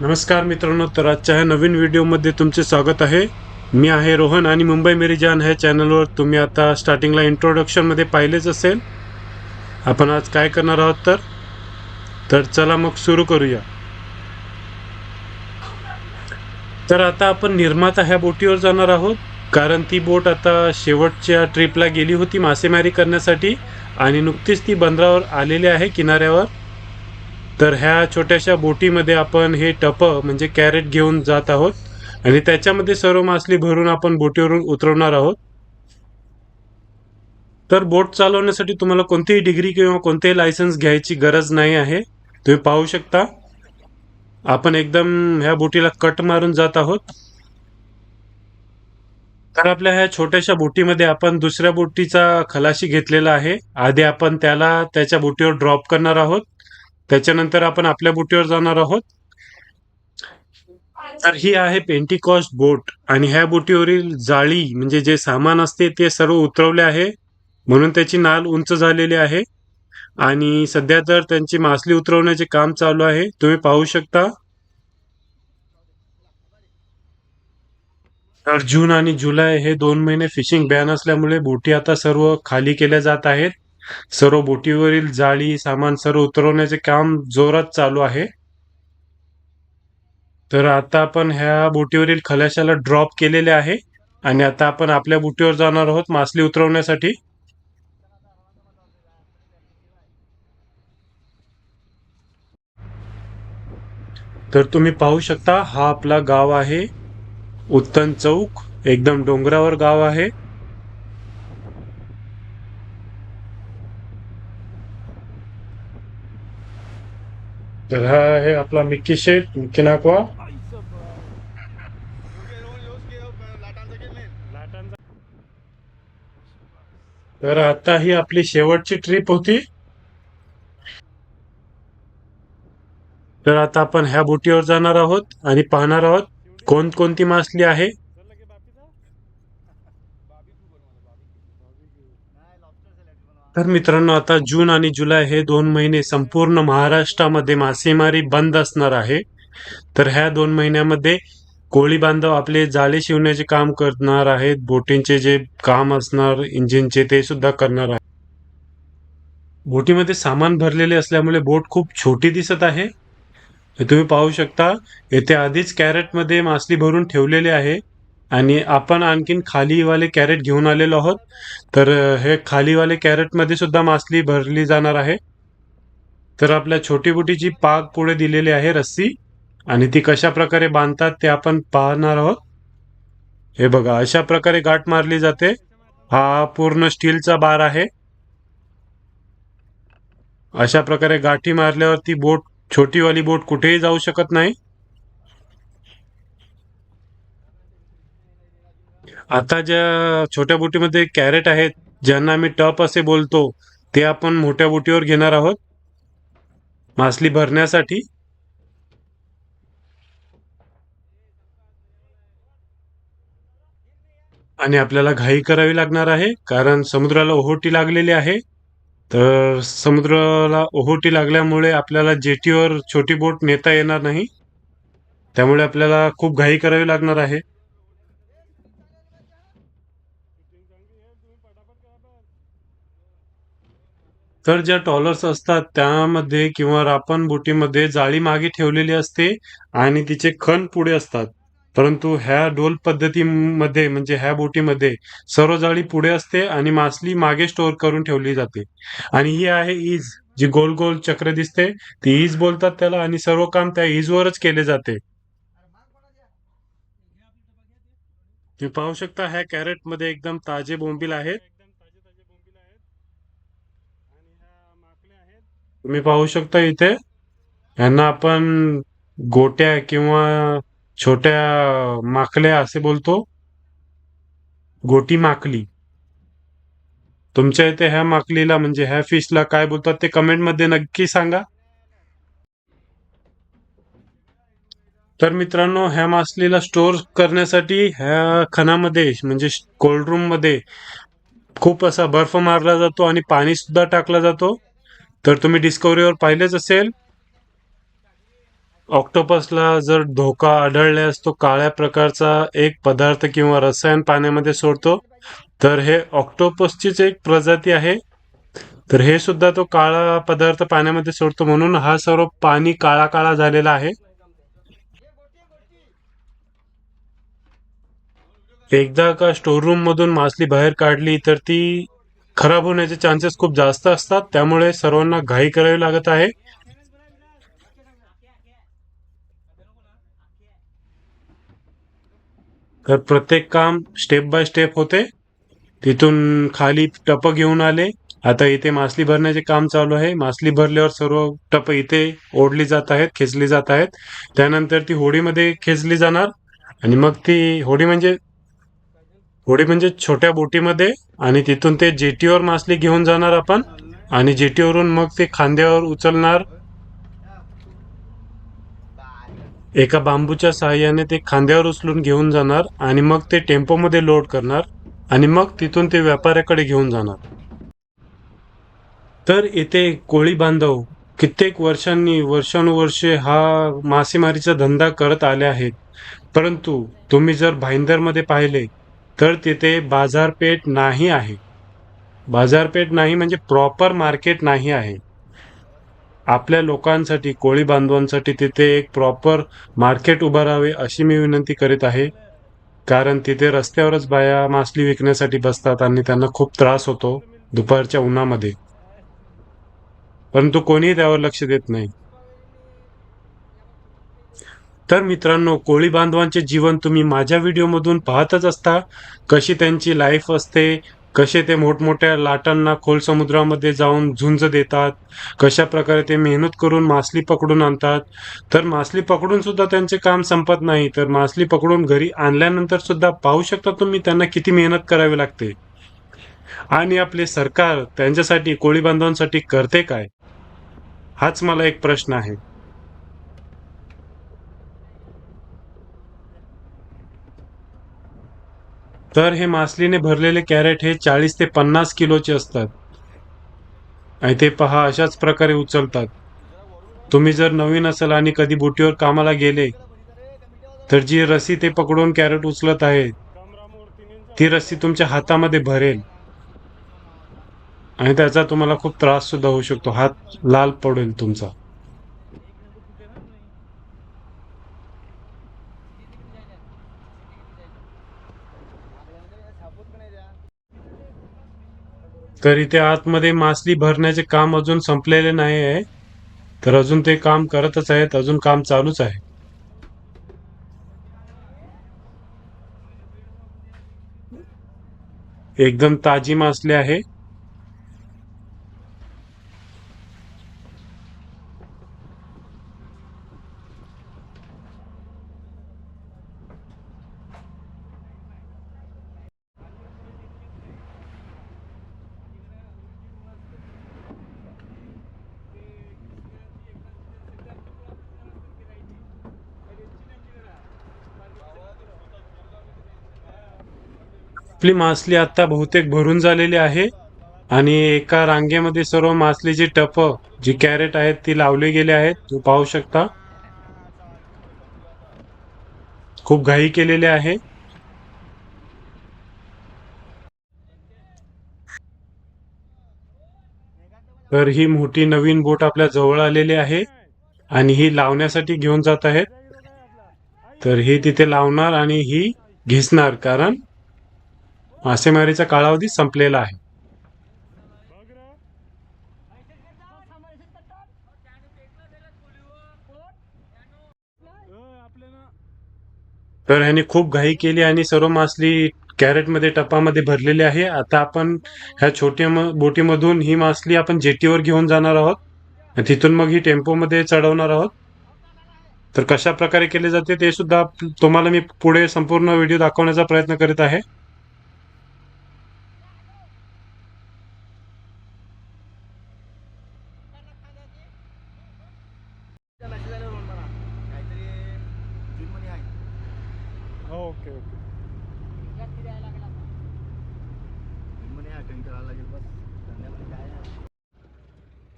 नमस्कार मित्रांनो तर आजच्या ह्या नवीन व्हिडिओमध्ये तुमचे स्वागत आहे. मी आहे रोहन आणि मुंबई मेरी जान ह्या चॅनलवर तुम्ही आता स्टार्टिंगला इंट्रोडक्शनमध्ये पाहिलेच असेल. आपण आज काय करणार आहोत तर? तर चला मग सुरू करूया. तर आता आपण निर्माता ह्या बोटीवर जाणार आहोत. कारण ती बोट आता शेवटच्या ट्रिपला गेली होती मासेमारी करण्यासाठी आणि नुकतीच ती बंदरावर आलेली आहे किनाऱ्यावर. तर ह्या छोट्याशा बोटीमध्ये आपण हे टप म्हणजे कॅरेट घेऊन जात आहोत. आणि त्याच्यामध्ये सर्व मासली भरून आपण बोटीवरून उतरवणार आहोत. तर बोट चालवण्यासाठी तुम्हाला कोणतीही डिग्री किंवा कोणतेही लायसन्स घ्यायची गरज नाही आहे. तुम्ही पाहू शकता. आपण एकदम ह्या बोटीला कट मारून जात आहोत. तर आपल्या ह्या छोट्याशा बोटीमध्ये आपण दुसऱ्या बोटीचा खलाशी घेतलेला आहे. आधी आपण त्याला त्याच्या बोटीवर ड्रॉप करणार आहोत. त्याच्यानंतर आपण आपल्या बोटीवर जाणार आहोत. तर ही आहे पेंटिकॉस्ट बोट आणि ह्या बोटीवरील जाळी म्हणजे जे सामान असते ते सर्व उतरवले आहे. म्हणून त्याची नाल उंच झालेली आहे. आणि सध्या तर त्यांची मासली उतरवण्याचे काम चालू आहे. तुम्ही पाहू शकता. तर जून आणि जुलै हे दोन महिने फिशिंग बॅन असल्यामुळे बोटी आता सर्व खाली केल्या जात आहेत. सर्व बोटीवरील जाळी सामान सर्व उतरवण्याचे काम जोरात चालू आहे. तर आता आपण ह्या बोटीवरील खलाशाला ड्रॉप केलेले आहे आणि आता आपण आपल्या बोटीवर जाणार आहोत मासली उतरवण्यासाठी. तर तुम्ही पाहू शकता हा आपला गाव आहे. उत्तन चौक एकदम डोंगरावर गाव आहे. तर हा आहे आपला मिक्की शेट मिक्की नाकवा तर आता ही आपली शेवटची ट्रिप होती. तर आता आपण ह्या बोटीवर जाणार आहोत आणि पाहणार आहोत कोणकोणती मासली आहे. तर मित्रांनो आता जून आणि जुलै हे दोन महिने संपूर्ण महाराष्ट्रामध्ये मासेमारी बंद असणार आहे. तर ह्या दोन महिन्यामध्ये कोळी बांधव आपले जाळे शिवण्याचे काम करणार आहेत. बोटींचे जे काम असणार इंजिनचे ते सुद्धा करणार आहे बोटीमध्ये सामान भरलेले असल्यामुळे बोट खूप छोटी दिसत आहे. तुम्ही पाहू शकता येथे आधीच कॅरेटमध्ये मासली भरून ठेवलेली आहे. आणि आपण आणखीन खालीवाले कॅरेट घेऊन आलेलो आहोत. तर हे खालीवाले कॅरेटमध्ये सुद्धा मासली भरली जाणार आहे. तर आपल्या छोटी बुटी जी पाक पुढे दिलेली आहे रस्सी आणि ती कशा प्रकारे बांधतात ते आपण पाहणार आहोत. हे बघा अशा प्रकारे गाठ मारली जाते. हा पूर्ण स्टीलचा बार आहे. अशा प्रकारे गाठी मारल्यावर ती बोट छोटीवाली बोट कुठेही जाऊ शकत नाही. आता ज्या छोट्या बोटीमध्ये कॅरेट आहेत ज्यांना आम्ही टप असे बोलतो ते आपण मोठ्या बोटीवर घेणार आहोत. मासली भरण्यासाठी. आणि आपल्याला घाई करावी लागणार आहे कारण समुद्राला ओहोटी लागलेली आहे. तर समुद्राला ओहोटी लागल्यामुळे आपल्याला जेटीवर छोटी बोट नेता येणार नाही. त्यामुळे आपल्याला खूप घाई करावी लागणार आहे. तर ज्या टॉलर्स असतात त्यामध्ये किंवा रापण बोटीमध्ये जाळी मागे ठेवलेली असते आणि तिचे खण पुढे असतात. परंतु ह्या डोल पद्धतीमध्ये म्हणजे ह्या बोटीमध्ये सर्व जाळी पुढे असते आणि मासली मागे स्टोअर करून ठेवली जाते. आणि ही आहे ईज जी गोल गोल चक्र दिसते. ती ईज बोलतात त्याला आणि सर्व काम त्या ईजवरच केले जाते. तुम्ही पाहू शकता ह्या कॅरेटमध्ये एकदम ताजे बोंबील आहेत. तुम्ही पाहू शकता इथे. यांना आपण गोट्या किंवा छोट्या माकल्या असे बोलतो. गोटी माकली तुमच्या इथे ह्या माकलीला म्हणजे ह्या फिशला काय बोलतात ते कमेंटमध्ये नक्की सांगा. तर मित्रांनो ह्या मासलीला स्टोअर करण्यासाठी ह्या खणामध्ये म्हणजे कोल्ड रूममध्ये खूप असा बर्फ मारला जातो आणि पाणी सुद्धा टाकला जातो. तर तुम्ही डिस्कवरीवर पाहिलेच असेल. ऑक्टोपसला जर धोका आढळल्यास तो काळ्या प्रकारचा एक पदार्थ किंवा रसायन पाण्यामध्ये सोडतो तर हे ऑक्टोपसचीच एक प्रजाती आहे. तर हे सुद्धा तो काळा पदार्थ पाण्यामध्ये सोडतो म्हणून हा सर्व पाणी काळा काळा झालेला आहे. एकदा का स्टोर रूम मधून मासली बाहेर काढली तर ती खराब होण्याचे चान्सेस खूप जास्त असतात. त्यामुळे सर्वांना घाई करावी लागत आहे. तर प्रत्येक काम स्टेप बाय स्टेप होते. तिथून खाली टप घेऊन आले. आता इथे मासली भरण्याचे काम चालू आहे. मासली भरल्यावर सर्व टप इथे ओढली जात आहेत खेचली जात आहेत. त्यानंतर ती होडीमध्ये खेचली जाणार. आणि मग ती होडी म्हणजे होडी म्हणजे छोट्या बोटीमध्ये आणि तिथून ते जेटीवर मासली घेऊन जाणार आपण. आणि जेटीवरून मग ते खांद्यावर उचलणार. एका बांबूच्या सहाय्याने ते खांद्यावर उचलून घेऊन जाणार आणि मग ते टेम्पोमध्ये लोड करणार आणि मग तिथून ते व्यापाऱ्याकडे घेऊन जाणार. तर इथे कोळी बांधव कित्येक वर्षांनी वर्षानुवर्षे हा मासेमारीचा धंदा करत आले आहेत. परंतु तुम्ही जर भाईंदरमध्ये पाहिले तर तिथे बाजारपेठ नाही आहे. बाजारपेठ नाही म्हणजे प्रॉपर मार्केट नाही आहे. आपल्या लोकांसाठी कोळी बांधवांसाठी तिथे एक प्रॉपर मार्केट उभारावे अशी मी विनंती करीत आहे. कारण तिथे रस्त्यावरच बाया मासली विकण्यासाठी बसतात आणि त्यांना खूप त्रास होतो दुपारच्या उन्हामध्ये. परंतु कोणीही त्यावर लक्ष देत नाही. तर मित्रांनो कोळी बांधवांचे जीवन तुम्ही माझ्या व्हिडिओमधून पाहतच असता. कशी त्यांची लाईफ असते कसे ते मोठमोठ्या लाटांना खोल समुद्रामध्ये जाऊन झुंज देतात कशा प्रकारे ते मेहनत करून मासली पकडून आणतात. तर मासली पकडून सुद्धा त्यांचे काम संपत नाही तर मासली पकडून घरी आणल्यानंतर सुद्धा पाहू शकता तुम्ही त्यांना किती मेहनत करावी लागते. आणि आपले सरकार त्यांच्यासाठी कोळी बांधवांसाठी करते काय? हाच मला एक प्रश्न आहे. तर हे मासलीने भरलेले कॅरेट हे चाळीस ते पन्नास किलोचे असतात. आणि ते पहा अशाच प्रकारे उचलतात. तुम्ही जर नवीन असाल आणि कधी बोटीवर कामाला गेले तर जी रस्सी ते पकडून कॅरेट उचलत आहे ती रस्सी तुमच्या हातामध्ये भरेल. आणि त्याचा तुम्हाला खूप त्रास सुद्धा होऊ शकतो. हात लाल पडेल तुमचा. तर इथे आतमध्ये मासली भरण्याचे काम अजून संपलेले नाही आहे तर अजून ते काम करतच आहेत अजून काम चालूच आहे. एकदम ताजी मासली आहे. आपली मासली आता बहुतेक भरून झालेली आहे आणि एका रांगेमध्ये सर्व मासलीची टप जी कॅरेट आहेत ती लावली गेली आहेत. तू पाहू शकता. खूप घाई केलेली आहे. तर ही मोठी नवीन बोट आपल्या जवळ आलेली आहे आणि ही लावण्यासाठी घेऊन जात आहेत. तर ही तिथे लावणार आणि ही घेसणार कारण मासेमारीचा कालावधी संपलेला आहे. तर ह्याने खूप घाई केली आणि सर्व मासली कॅरेटमध्ये टपामध्ये भरलेली आहे. आता आपण ह्या छोट्या बोटीमधून ही मासली आपण जेटीवर घेऊन जाणार आहोत. तिथून मग ही टेम्पोमध्ये चढवणार आहोत. तर कशा प्रकारे केले जाते ते सुद्धा तुम्हाला मी पुढे संपूर्ण व्हिडिओ दाखवण्याचा प्रयत्न करीत आहे.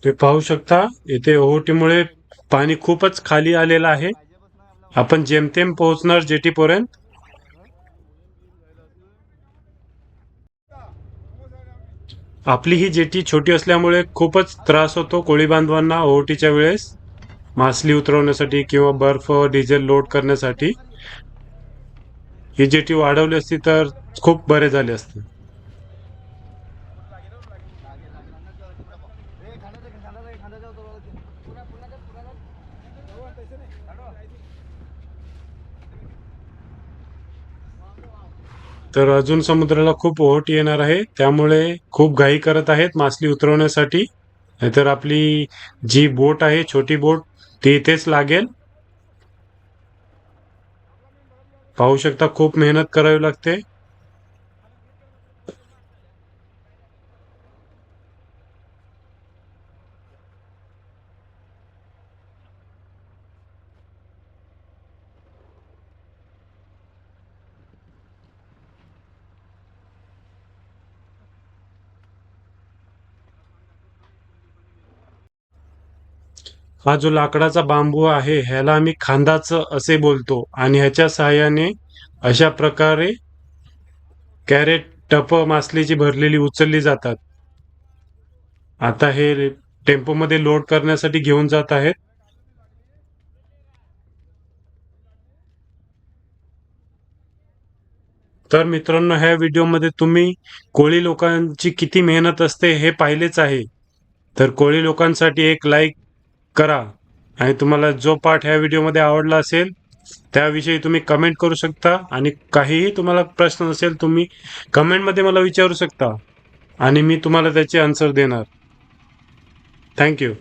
तुम्ही पाहू शकता येथे ओहोटीमुळे पाणी खूपच खाली आलेलं आहे. आपण जेमतेम पोहोचणार जेटीपर्यंत. आपली ही जेटी छोटी असल्यामुळे खूपच त्रास होतो कोळी बांधवांना ओहोटीच्या वेळेस. मासली उतरवण्यासाठी किंवा बर्फ डिझेल लोड करण्यासाठी. ही जेटी वाढवली असती तर खूप बरे झाले असते. तर अजून समुद्राला खूप ओहोट येणार आहे. त्यामुळे खूप घाई करत आहेत मासली उतरवण्यासाठी. नाहीतर आपली जी बोट आहे छोटी बोट ती इथेच लागेल. पाहू शकता खूप मेहनत करावी लागते. हा जो लाकडाचा बांबू आहे ह्याला आम्ही खांदाचं असे बोलतो. आणि ह्याच्या सहाय्याने अशा प्रकारे कॅरेट टप मासलीची भरलेली उचलली जातात. आता हे टेम्पोमध्ये लोड करण्यासाठी घेऊन जात आहेत. तर मित्रांनो ह्या व्हिडिओमध्ये तुम्ही कोळी लोकांची किती मेहनत असते हे पाहिलेच आहे. तर कोळी लोकांसाठी एक लाईक करा. आणि तुम्हाला जो पार्ट ह्या व्हिडिओमध्ये आवडला असेल त्याविषयी तुम्ही कमेंट करू शकता. आणि काहीही तुम्हाला प्रश्न असेल तुम्ही कमेंटमध्ये मला विचारू शकता. आणि मी तुम्हाला त्याचे आन्सर देणार. थँक्यू